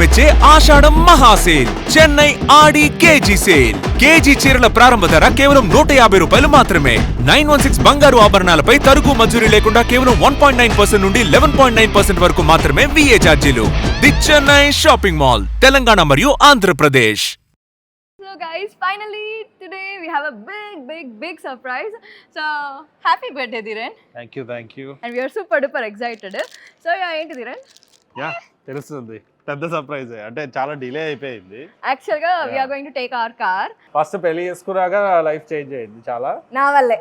మెచ్చే Ashadham మహాసేల్ Chennai Aadi KG sale KG చీరల ప్రారంభ ధర కేవలం నూట యాభై రూపాయలు మాత్రమే నైన్ వన్ సిక్స్ బంగారు ఆభరణాలపై తరుగు మజూరీ లేకుండా కేవలం వన్ పాయింట్ నైన్ పర్సెంట్ నుండి లెవెన్ పాయింట్ నైన్ పర్సెంట్ వరకు మాత్రమే విఏ ఛార్జీలు the Chennai shopping mall Telangana మరియు Andhra Pradesh So guys, finally today we have a big, big, big surprise. So happy birthday, Dhiren. Thank you thank you And we are super duper excited. So yeah, ఏంటి Dhiren? Yeah తెలుస్తుంది పెద్ద surprise. అంటే చాలా delay అయిపోయింది. యాక్చువల్గా we are going to take our car first పెళ్ళి చేసుకురాక life change అయ్యింది చాలా. నా వల్లే.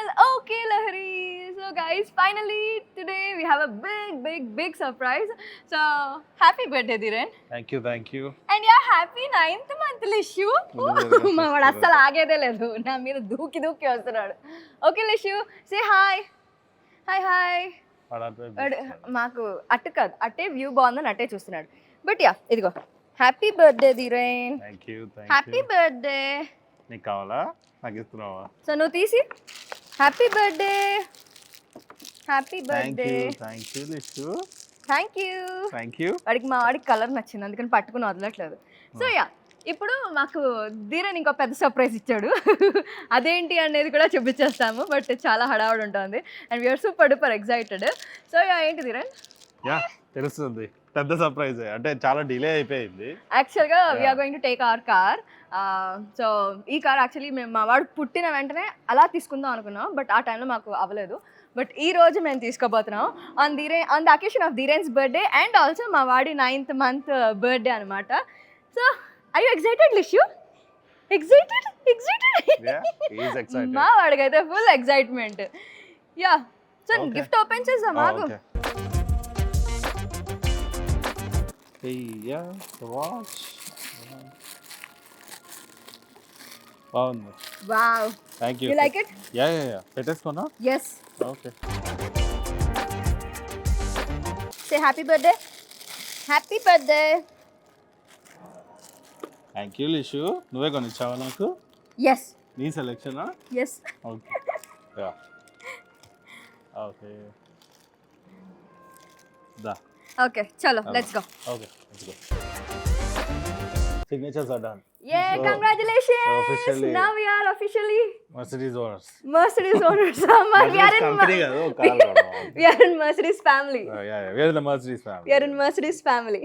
Channel. Okay, Lahari. So guys, finally today we have a big, big, big surprise. So happy birthday, Dhiren. Thank you thank you And yeah, happy ninth month ముందు మా వాడు అస్సలు ఆగేదే లేదు. నా మీద దూకి దూకి వస్తున్నాడు. Okay Lishu say hi hi hi వాడు మాకు అట్టు కాదు అట్టే వ్యూ బాగుందని అట్టే చూస్తున్నాడు. బట్ యా ఇదిగో. Happy birthday Dhiren thank you thank happy you birthday నీకు కావాలా? నాకు ఇస్తున్నావా? సో నువ్వు తీసి. Happy birthday happy birthday thank you list thank you thank you వాడికి మా వాడికి కలర్ నచ్చింది అందుకని పట్టుకుని వదలట్లేదు. సో యా ఇప్పుడు మాకు ధీరన్ ఇంకో పెద్ద సర్ప్రైజ్ ఇచ్చాడు. అదేంటి అనేది కూడా చూపించేస్తాము బట్ చాలా హడావుడి ఉంటుంది. And we are super duper excited so yeah ఏంటి ధీరన్? యా తెలుస్తుంది. పెద్ద సర్ప్రైజ్ అంటే చాలా డిలే అయిపోయింది. యాక్చువల్గా we are Yeah. Going to take our car so ఈ కార్ యాక్చువల్లీ మేము మా వాడు పుట్టిన వెంటనే అలా తీసుకుందాం అనుకున్నాం బట్ ఆ టైంలో మాకు అవ్వలేదు. బట్ ఈ రోజు మేము తీసుకోబోతున్నాం on ధీరే on the occasion of Dhiren's birthday and also మా వాడి నైన్త్ మంత్ బర్త్డే అనమాట so I you excited Lishu excited excited. మా వాడికైతే full excitement yeah so. Gift open చేద్దాం మాకు యా వాచ్ బాగుంది wow thank you like it yeah yeah yeah పెట్టేసుకున్నా yes okay say happy birthday happy birthday thank you Lishu నువ్వే కొనిచ్చావా నాకు? Yes నీ సెలెక్షనా yes okay yeah okay దా okay చలో let's go okay let's go signatures are done yay officially- now we are officially Mercedes owners Mercedes owners we are in company కాదు car we are in Mercedes family yeah yeah where the Mercedes we are family in Mercedes family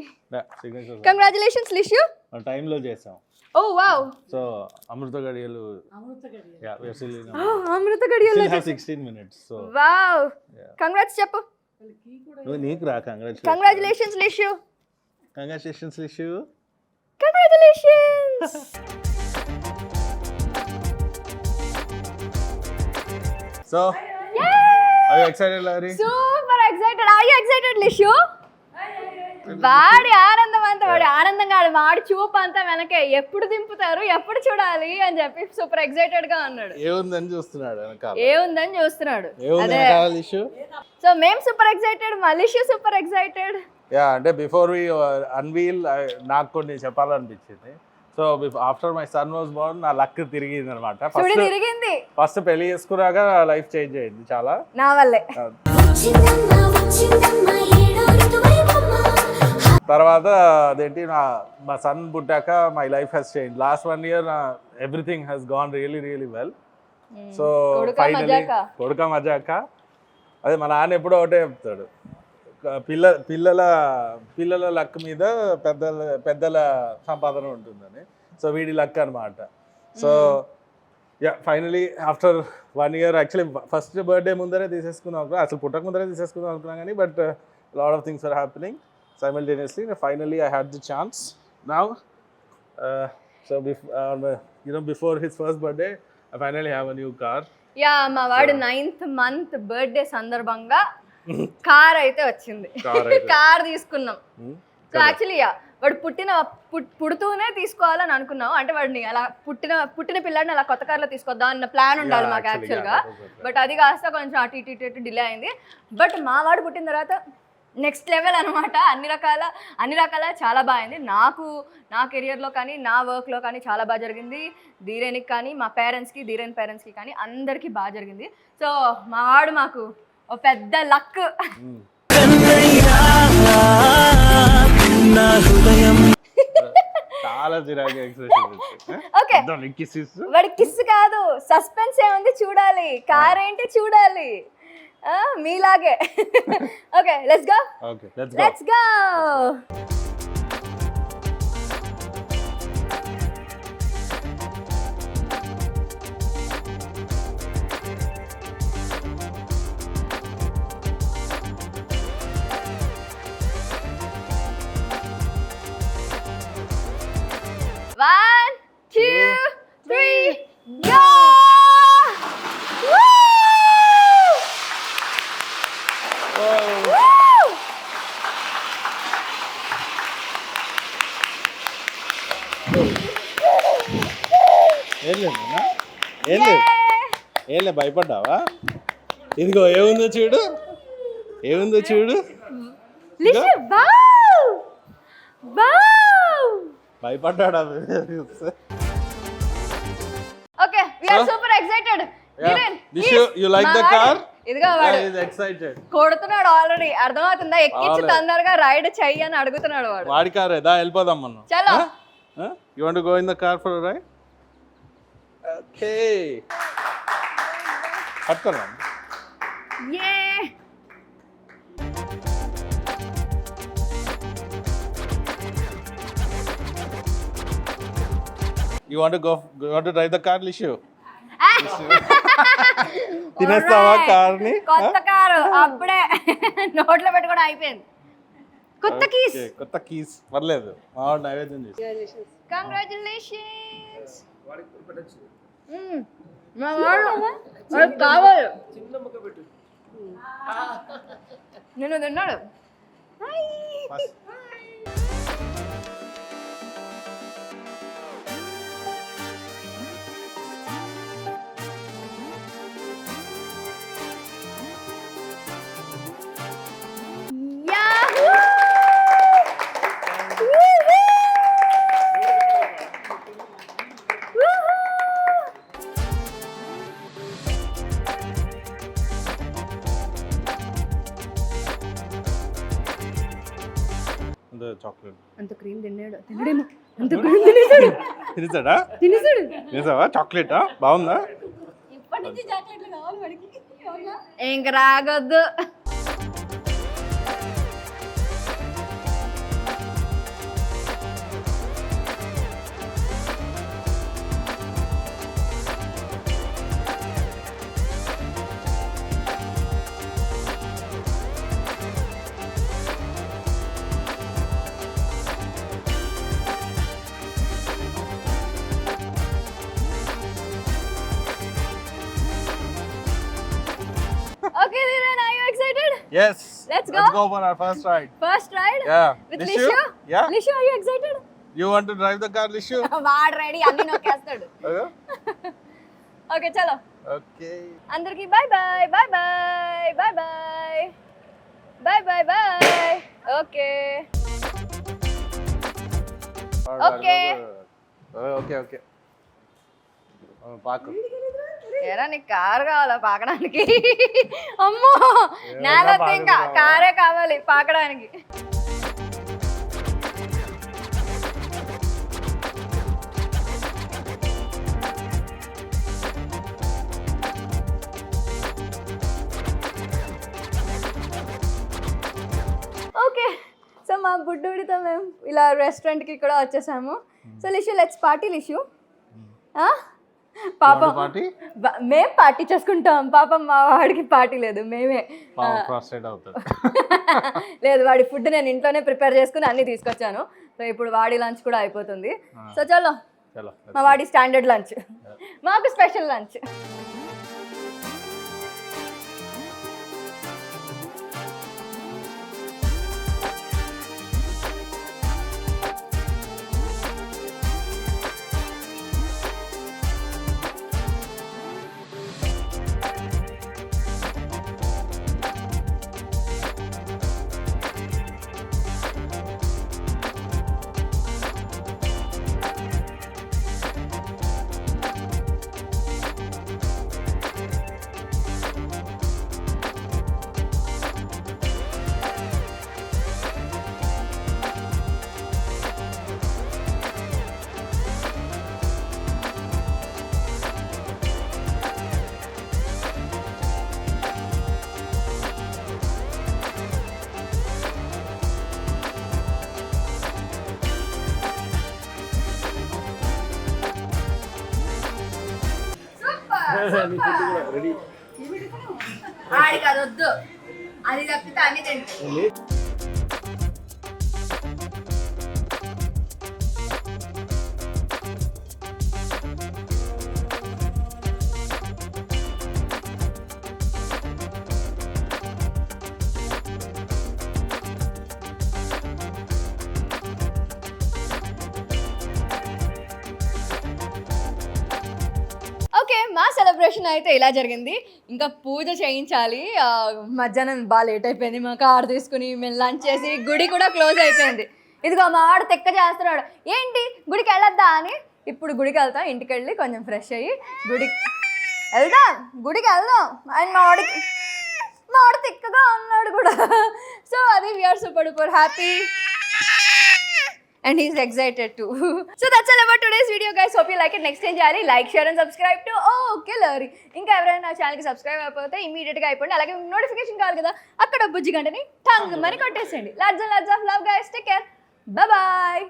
signatures congratulations Lishu టైంలో చేసాం. Oh wow so అమృత గడియలు yeah we are still అమృత గడియల్లో still have 16 minutes so wow. Congrats చెప్పు. నువ్వు నీకు రా congratulation congratulations Lishu congratulations Lishu congratulations so are you excited lorry super excited are you excited Lishu వాడి ఆనందం అంతా వాడి ఆనందంగా వాడి చూపు అంతా వెనకే ఎప్పుడు దింపుతారు ఎప్పుడు చూడాలి అని చెప్పి సూపర్ ఎక్సైటెడ్గా ఉన్నాడు ఏముందని చూస్తున్నాడు ఏముందని చూస్తున్నాడు. సో మేం సూపర్ ఎక్సైటెడ్ మలిషు సూపర్ ఎక్సైటెడ్ యా అంటే బిఫోర్ వి అన్వీల్ నాకు కొన్ని చెప్పాలనిపించింది. So after my son was born నా లక్ తిరిగింది అనమాట ఫస్ట్ తిరిగింది. ఫస్ట్ పెళ్ళి చేసుకురాగా లైఫ్ చేంజ్ అయింది చాలా. నా వల్లే. తర్వాత అదేంటి నా మా సన్ పుట్టాక my life has change last one year everything has gone really really well so finally? కొడుక మజాక? అదే మా నాన్న ఎప్పుడో ఒకటే చెప్తాడు. పిల్ల పిల్లల పిల్లల లక్ మీద పెద్దల పెద్దల సంపాదన ఉంటుందని. సో వీడి లక్ అనమాట so yeah finally after one year actually first birthday ముందరే తీసేసుకుందాం అనుకున్నా అసలు పుట్టక ముందరే తీసేసుకుందాం అనుకున్నాం కానీ but lot of things are happening simultaneously. Finally, I had the chance. Now, Uh, so, bef- uh, you know, before his first birthday, I finally have a new car. Yeah మా వాడు నైన్త్ మంత్ బర్త్డే సందర్భంగా car అయితే వచ్చింది. Car తీసుకున్నాం Hmm? So actually yeah వాడు పుట్టిన put- పుడుతూనే తీసుకోవాలని అనుకున్నాం అంటే వాడిని అలా పుట్టిన పుట్టిన పిల్లాడిని అలా కొత్త కార్లో తీసుకొద్దాం అన్న ప్లాన్ ఉండాలి మాకు యాక్చువల్గా. బట్ అది కాస్త కొంచెం అటు ఇటు ఇటు డిలే అయింది బట్ మా వాడు పుట్టిన తర్వాత నెక్స్ట్ లెవెల్ అనమాట అన్ని రకాల అన్ని రకాల చాలా బాగా అయింది. నాకు నా కెరియర్లో కానీ నా వర్క్లో కానీ చాలా బాగా జరిగింది. ధీరేనికి కానీ మా పేరెంట్స్కి ధీరేన్ పేరెంట్స్కి కానీ అందరికీ బాగా జరిగింది. సో మా వాడు మాకు ఒక పెద్ద లక్ చాలా చిరాకు ఎక్స్ప్రెషన్ ఓకే వాడి కిస్ కాదు సస్పెన్స్ ఏముంది చూడాలి. కార్ ఏంటి చూడాలి. మీలాగే okay let's go okay let's go భయపడ్డావా? ఇదిగో ఏముందో చూడు. ఏముందో చూడు! భయపడ్డాడా? మా the వాడు- car? ఇదిగో వాడు ఎక్సైటెడ్ కొడుతున్నాడు ఆల్రెడీ అర్థమవుతుందా? ఎక్కించి. తొందరగా రైడ్ చెయ్యి అని అడుగుతున్నాడు వాడు. వాడి కారే దా వెళ్ళిపోదాం మనం. చలో. You want go in the car for ride okay పట్టుకోరా. You want go want drive the car Lishu తినేస్తావా కార్ని కొత్త కారు అప్పుడే నోట్లో పెట్టుకోవడం అయిపోయింది. కొత్త కీస్. కొత్త కీస్. పర్లేదు మా వాడు నైవేద్యం చేసి కంగ్రాచులేషన్స్ కావాలి. నేను తిన్నాడు. చాక్లెట్. అంత క్రీమ్ తిన్నాడు. తినడేమో. అంత క్రీమ్ తినేసాడు. తినేసాడా? తినేసాడు. తినేసావా? చాక్లెటా? బాగుందా? ఇంక రాగొద్దు. Yes. Let's Let's go. go for our first ride. First ride Yeah. With Lishu? Lishu Yeah. Lishu are you excited You want to drive the car, Lishu? వాడు ready అన్ని నొక్కేస్తాడు Okay. Okay చలో Okay. అందరికి bye bye bye bye bye bye bye bye bye okay Okay. Okay okay పాకు ఏరా నీకు car కావాలా పాకడానికి? అమ్మో! నేల ఇంకా? కారే కావాలి పాకడానికి. ఓకే. సో మా బుడ్డోడితో మేము ఇలా రెస్టారెంట్కి కూడా వచ్చేసాము. So Lishu let's party Lishu. పాపం పార్టీ? మేం పార్టీ చేసుకుంటాం. పాపం మా వాడికి పార్టీ లేదు. మేమే. లేదు వాడి ఫుడ్ నేను ఇంట్లోనే ప్రిపేర్ చేసుకుని అన్ని తీసుకొచ్చాను. సో ఇప్పుడు వాడి లంచ్ కూడా అయిపోతుంది. సో చలో. మా వాడి స్టాండర్డ్ లంచ్. మాకు స్పెషల్ లంచ్. ఆడికి అది వద్దు. అది తప్పితే అన్ని తింటాయి సెలబ్రేషన్ అయితే ఇలా జరిగింది. ఇంకా పూజ చేయించాలి. మధ్యాహ్నం బాగా లేట్ అయిపోయింది. మా కార్ తీసుకుని మేము లంచ్ చేసి గుడి కూడా క్లోజ్ అయిపోయింది. ఇదిగో మా ఆడ తెక్క చేస్తున్నాడు. ఏంటి? గుడికి వెళ్ళొద్దా? అని ఇప్పుడు గుడికి వెళ్తాం. ఇంటికి వెళ్ళి కొంచెం ఫ్రెష్ అయ్యి గుడికి వెళ్దాం. గుడికి వెళ్దాం. అండ్ మా వాడికి మా వాడు తిక్కగా ఉన్నాడు కూడా. సో అది we are super duper happy and he's excited to so that's all about today's video guys hope you like it next ఏం చేయాలి like share and subscribe to okay లరీ ఇంకా ఎవరైనా నా ఛానల్కి సబ్స్క్రైబ్ అయిపోతే ఇమీడియట్గా అయిపోండి. అలాగే నోటిఫికేషన్ కావాలి కదా అక్కడ బుజ్జి గంటని టంగ్ మరి కొట్టేసేయండి. Lots lots of love guys take care bye